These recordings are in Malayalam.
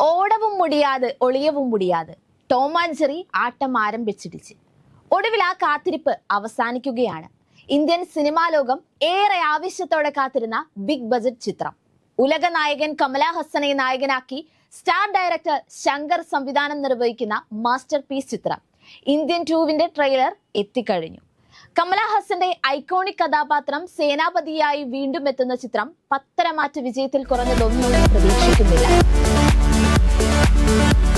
ഓടവും മുടിയാതെ ഒളിയവും മുടിയാതെ ടോമാഞ്ചെറി ആട്ടം ആരംഭിച്ചിടിച്ച്. ഒടുവിൽ ആ കാത്തിരിപ്പ് അവസാനിക്കുകയാണ്. ഇന്ത്യൻ സിനിമാ ലോകം ഏറെ ആവശ്യത്തോടെ കാത്തിരുന്ന ബിഗ് ബജറ്റ് ചിത്രം. ഉലക നായകൻ കമലാ ഹസ്സനെ നായകനാക്കി സ്റ്റാർ ഡയറക്ടർ ശങ്കർ സംവിധാനം നിർവഹിക്കുന്ന മാസ്റ്റർ പീസ് ചിത്രം ഇന്ത്യൻ ടൂവിന്റെ ട്രെയിലർ എത്തിക്കഴിഞ്ഞു. കമലാ ഹസന്റെ ഐക്കോണിക് കഥാപാത്രം സേനാപതിയായി വീണ്ടും എത്തുന്ന ചിത്രം പത്തരമാറ്റ വിജയത്തിൽ കുറഞ്ഞതൊന്നും പ്രതീക്ഷിക്കുന്നില്ല. we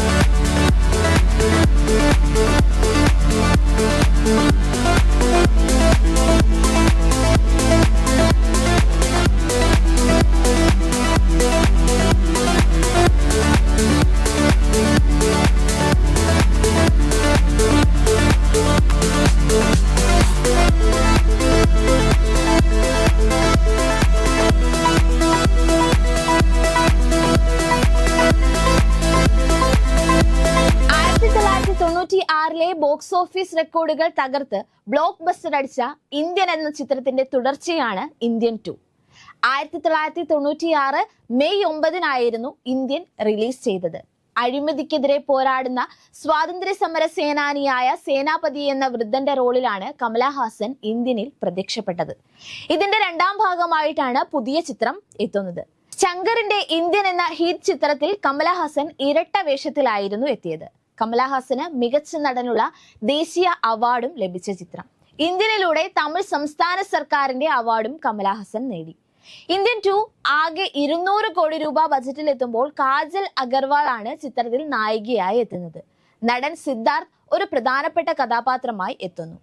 തൊണ്ണൂറ്റി ആറിലെ ബോക്സ് ഓഫീസ് റെക്കോർഡുകൾ തകർത്ത് ബ്ലോക്ക് ബസ്റ്റർ അടിച്ച ഇന്ത്യൻ എന്ന ചിത്രത്തിന്റെ തുടർച്ചയാണ് ഇന്ത്യൻ ടു. ആയിരത്തി തൊള്ളായിരത്തി തൊണ്ണൂറ്റി ആറ് മെയ് ഒമ്പതിനായിരുന്നു ഇന്ത്യൻ റിലീസ് ചെയ്തത്. അഴിമതിക്കെതിരെ പോരാടുന്ന സ്വാതന്ത്ര്യ സമര സേനാനിയായ സേനാപതി എന്ന വൃദ്ധന്റെ റോളിലാണ് കമലഹാസൻ ഇന്ത്യനിൽ പ്രത്യക്ഷപ്പെട്ടത്. ഇതിന്റെ രണ്ടാം ഭാഗമായിട്ടാണ് പുതിയ ചിത്രം എത്തുന്നത്. ശങ്കറിന്റെ ഇന്ത്യൻ എന്ന ഹിറ്റ് ചിത്രത്തിൽ കമലഹാസൻ ഇരട്ട വേഷത്തിലായിരുന്നു എത്തിയത്. കമലഹാസന് മികച്ച നടനുള്ള ദേശീയ അവാർഡും ലഭിച്ച ചിത്രം. ഇന്ത്യനിലൂടെ തമിഴ് സംസ്ഥാന സർക്കാരിന്റെ അവാർഡും കമലഹാസൻ നേടി. ഇന്ത്യൻ ടു ആകെ ഇരുന്നൂറ് കോടി രൂപ ബജറ്റിൽ എത്തുമ്പോൾ കാജൽ അഗർവാൾ ആണ് ചിത്രത്തിൽ നായികയായി എത്തുന്നത്. നടൻ സിദ്ധാർത്ഥ് ഒരു പ്രധാനപ്പെട്ട കഥാപാത്രമായി എത്തുന്നു.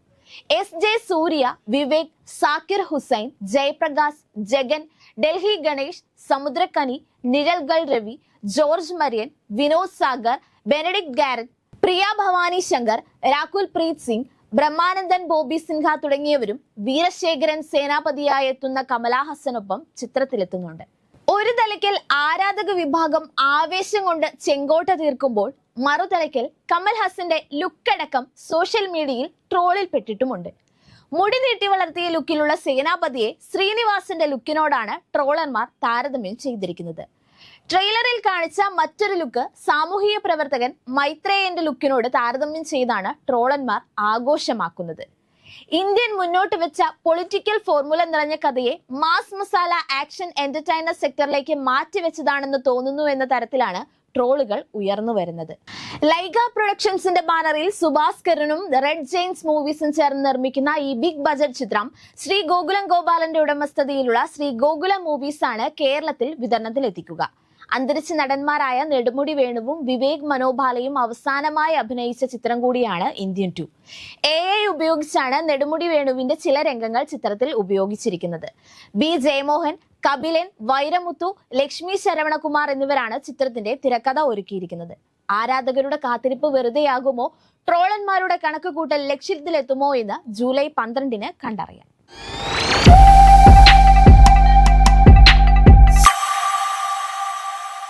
S J Suryah Vivek Zakir Hussain Jayaprakash Jagan Delhi Ganesh Samuthirakani Nizhalgal Ravi George Maryan Vinod Sagar Benedict Garrett Priya Bhavani Shankar Rahul Preet Singh Brahmanandam Bobby Simha തുടങ്ങിയവരും വീരശേഖരൻ സേനാപതിയായി എത്തുന്ന കമലാഹസനൊപ്പം ചിത്രത്തിലെത്തുന്നുണ്ട്. ഒരു തലയ്ക്കൽ ആരാധക വിഭാഗം ആവേശം കൊണ്ട് ചെങ്കോട്ട തീർക്കുമ്പോൾ മറുതലയ്ക്കൽ കമൽ ഹസന്റെ ലുക്കടക്കം സോഷ്യൽ മീഡിയയിൽ ട്രോളിൽ പെട്ടിട്ടുമുണ്ട്. മുടി നീട്ടി വളർത്തിയ ലുക്കിലുള്ള സേനാപതിയെ ശ്രീനിവാസന്റെ ലുക്കിനോടാണ് ട്രോളർമാർ താരതമ്യം ചെയ്തിരിക്കുന്നത്. ട്രെയിലറിൽ കാണിച്ച മറ്റൊരു ലുക്ക് സാമൂഹിക പ്രവർത്തകൻ മൈത്രേയന്റെ ലുക്കിനോട് താരതമ്യം ചെയ്താണ് ട്രോളന്മാർ ആഘോഷമാക്കുന്നത്. ഇന്ത്യൻ മുന്നോട്ട് വെച്ച പൊളിറ്റിക്കൽ ഫോർമുല നിറഞ്ഞ കഥയെ മാസ് മസാല ആക്ഷൻ എന്റർടൈനർ സെക്ടറിലേക്ക് മാറ്റിവെച്ചതാണെന്ന് തോന്നുന്നു എന്ന തരത്തിലാണ് ട്രോളുകൾ ഉയർന്നു വരുന്നത്. ലൈഗ പ്രൊഡക്ഷൻസിന്റെ ബാനറിൽ സുഭാസ് കരുണും റെഡ് ജെയിൻസ് മൂവീസും ചേർന്ന് നിർമ്മിക്കുന്ന ഈ ബിഗ് ബജറ്റ് ചിത്രം ശ്രീ ഗോകുലം ഗോപാലന്റെ ഉടമസ്ഥതയിലുള്ള ശ്രീ ഗോകുലം മൂവീസ് ആണ് കേരളത്തിൽ വിതരണത്തിൽ എത്തിക്കുക അന്തരിച്ച നടന്മാരായ നെടുമുടി വേണുവും വിവേക് മനോഭാലയും അവസാനമായി അഭിനയിച്ച ചിത്രം കൂടിയാണ് ഇന്ത്യൻ ടു. എ ഐ ഉപയോഗിച്ചാണ് നെടുമുടി വേണുവിന്റെ ചില രംഗങ്ങൾ ചിത്രത്തിൽ ഉപയോഗിച്ചിരിക്കുന്നത്. ബി ജയമോഹൻ കപിലൻ വൈരമുത്തു ലക്ഷ്മി ശരവണകുമാർ എന്നിവരാണ് ചിത്രത്തിന്റെ തിരക്കഥ ഒരുക്കിയിരിക്കുന്നത്. ആരാധകരുടെ കാത്തിരിപ്പ് വെറുതെയാകുമോ? ട്രോളന്മാരുടെ കണക്ക് കൂട്ടൽ ലക്ഷ്യത്തിലെത്തുമോ എന്ന് ജൂലൈ പന്ത്രണ്ടിന് കണ്ടറിയാം.